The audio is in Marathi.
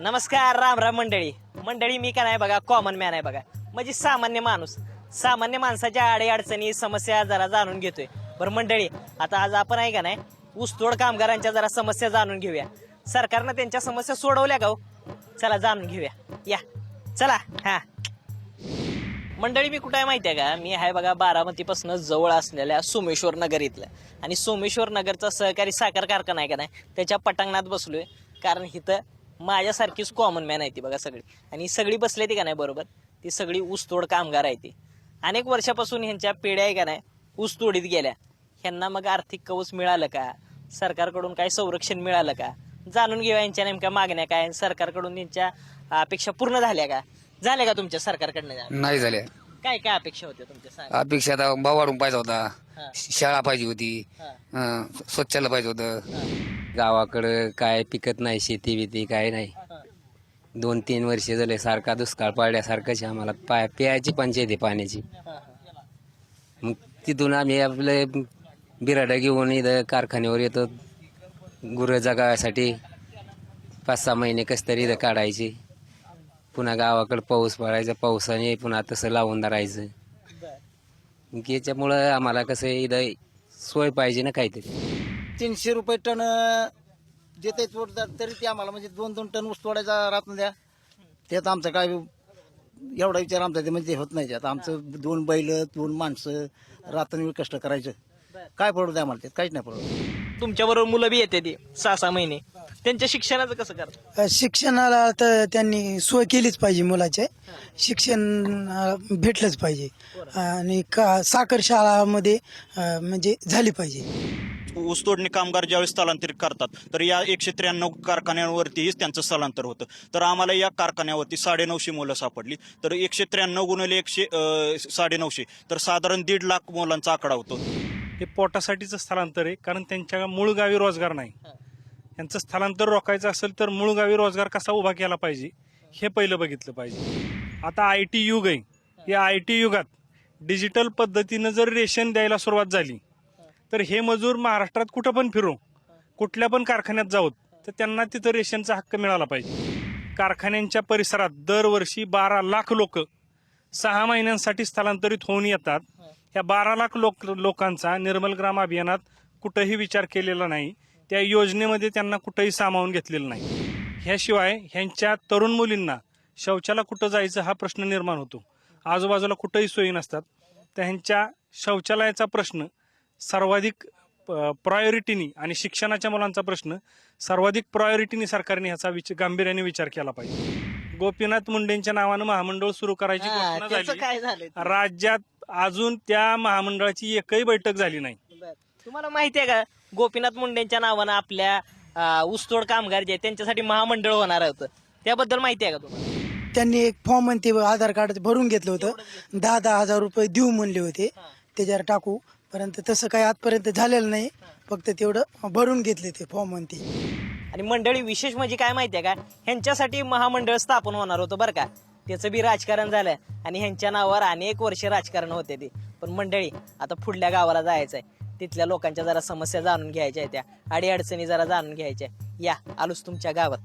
नमस्कार राम राम मंडळी. मंडळी मी काय नाही बघा कॉमन मॅन आहे बघा. म्हणजे सामान्य माणूस. सामान्य माणसाच्या आडे अडचणी समस्या जरा जाणून घेतोय. बरं मंडळी आता आज आपण आहे का नाही ऊसतोड कामगारांच्या जरा समस्या जाणून घेऊया. सरकारनं त्यांच्या समस्या सोडवल्या का हो? चला जाणून घेऊया. या. चला. हा. मंडळी मी कुठं आहे माहिती आहे का? मी आहे बघा बारामतीपासून जवळ असलेल्या सोमेश्वर नगर इथलं. आणि सोमेश्वर नगरचा सहकारी साखर कारखाना आहे का नाही त्याच्या पटांगणात बसलो आहे कारण इथं माझ्यासारखीच कॉमन मॅन आहे ती बघा सगळी. आणि सगळी बसली ती का नाही बरोबर? ती सगळी ऊसतोड कामगार आहे ती. अनेक वर्षापासून ह्यांच्या पिढ्या आहे का नाही ऊसतोडीत गेल्या. ह्यांना मग आर्थिक कवच मिळालं का? सरकारकडून काय संरक्षण मिळालं का? जाणून घेऊया यांच्या नेमक्या मागण्या काय आणि सरकारकडून यांच्या अपेक्षा पूर्ण झाल्या का? झाल्या का तुमच्या सरकारकडनं नाही झाल्या काय काय अपेक्षा होत्या तुमच्या सांगा? अपेक्षा आता भाव वाढून पाहिजे होता. शाळा पाहिजे होती. हा. अं, स्वच्छालय पाहिजे होतं. गावाकडं काय पिकत नाही शेती बिती काय नाही. दोन तीन वर्ष झाले सारखा दुष्काळ पडल्यासारखंच आहे आम्हाला. पाय प्यायची पंचायत आहे पाण्याची. मग तिथून आम्ही आपले बिराडा घेऊन इथं कारखान्यावर येतो. गुरं जगासाठी पाच सहा महिने कस तरी इथं काढायचे. पुन्हा गावाकडं पाऊस पडायचा पावसाने पुन्हा तसं लावून धरायचं. याच्यामुळं आम्हाला कसं आहे, इथं सोय पाहिजे ना काहीतरी. तीनशे रुपये टन देते तरी ते आम्हाला म्हणजे दोन दोन टन ऊस तोडायचा राहत द्या त्यात आमचं काय एवढा विचार आमचा ते म्हणजे होत नाही त्यात. आमचं दोन बैल दोन माणसं रात्र कष्ट करायचं. काय पडू द्या आम्हाला त्यात? काहीच नाही पडत तुमच्याबरोबर मुलं बी येते ती सहा सहा महिने. त्यांच्या शिक्षणाचं कसं करतात शिक्षणाला तर त्यांनी सोय केलीच पाहिजे मुलाचे. शिक्षण अ, भेटलंच पाहिजे. आणि का साखर शाळामध्ये अ, म्हणजे झाली पाहिजे. ऊसतोडणी कामगार ज्यावेळेस स्थलांतरित करतात तर या एकशे त्र्याण्णव कारखान्यांवरतीच त्यांचं स्थलांतर होतं. तर आम्हाला या कारखान्यावरती साडेनऊशे मुलं सापडली. तर एकशे त्र्याण्णव गुणिले एकशे अं, साडेनऊशे. तर साधारण दीड लाख मुलांचा आकडा होतो. हे पोटासाठीचं स्थलांतर आहे कारण त्यांच्या मूळ गावी रोजगार नाही. यांचं स्थलांतर रोखायचं असेल तर मूळ गावी रोजगार कसा उभा केला पाहिजे हे पहिलं बघितलं पाहिजे. आता आय टी युग आहे. या आय टी युगात डिजिटल पद्धतीनं जर रेशन द्यायला सुरुवात झाली तर हे मजूर महाराष्ट्रात कुठं पण फिरू कुठल्या पण कारखान्यात जाऊत तर त्यांना तिथं रेशनचा हक्क मिळाला पाहिजे. कारखान्यांच्या परिसरात दरवर्षी बारा लाख लोक सहा महिन्यांसाठी स्थलांतरित होऊन येतात. या बारा लाख लोक लोकांचा निर्मल ग्राम अभियानात कुठंही विचार केलेला नाही. त्या योजनेमध्ये त्यांना कुठंही सामावून घेतलेलं नाही. ह्याशिवाय ह्यांच्या तरुण मुलींना शौचाला कुठं जायचं हा प्रश्न निर्माण होतो. आजूबाजूला कुठंही सोयी नसतात. तर ह्यांच्या शौचालयाचा प्रश्न सर्वाधिक प्रायोरिटीनी आणि शिक्षणाच्या मुलांचा प्रश्न सर्वाधिक प्रायोरिटीनी सरकारने ह्याचा विच गांभीर्याने विचार केला पाहिजे. गोपीनाथ मुंडेंच्या नावानं महामंडळ सुरू करायची घोषणा झाली? राज्यात अजून त्या महामंडळाची एकही बैठक झाली नाही. बरं. तुम्हाला माहिती आहे का गोपीनाथ मुंडेंच्या नावानं आपल्या अं, ऊसतोड कामगार जे आहेत, त्यांच्यासाठी महामंडळ होणार होतं. त्याबद्दल माहिती आहे का तुम्हाला? त्यांनी एक फॉर्म आणि ते आधार कार्ड भरून घेतलं होतं. दहा दहा हजार रुपये देऊ म्हणले होते. त्याच्यावर टाकू. परंतु तसं काही आजपर्यंत झालेलं नाही. फक्त तेवढं भरून घेतले ते फॉर्म आणि ते. आणि मंडळी विशेष म्हणजे काय माहिती आहे का? ह्यांच्यासाठी महामंडळ स्थापन होणार होतं बरं का? त्याचं बी राजकारण झालं आणि ह्यांच्या नावावर अनेक वर्ष राजकारण होते ते. पण मंडळी आता पुढल्या गावाला जायचं आहे तिथल्या लोकांच्या जरा समस्या जाणून घ्यायच्या आहेत त्या. अडीअडचणी जरा जाणून घ्यायच्या या आलोच तुमच्या गावात.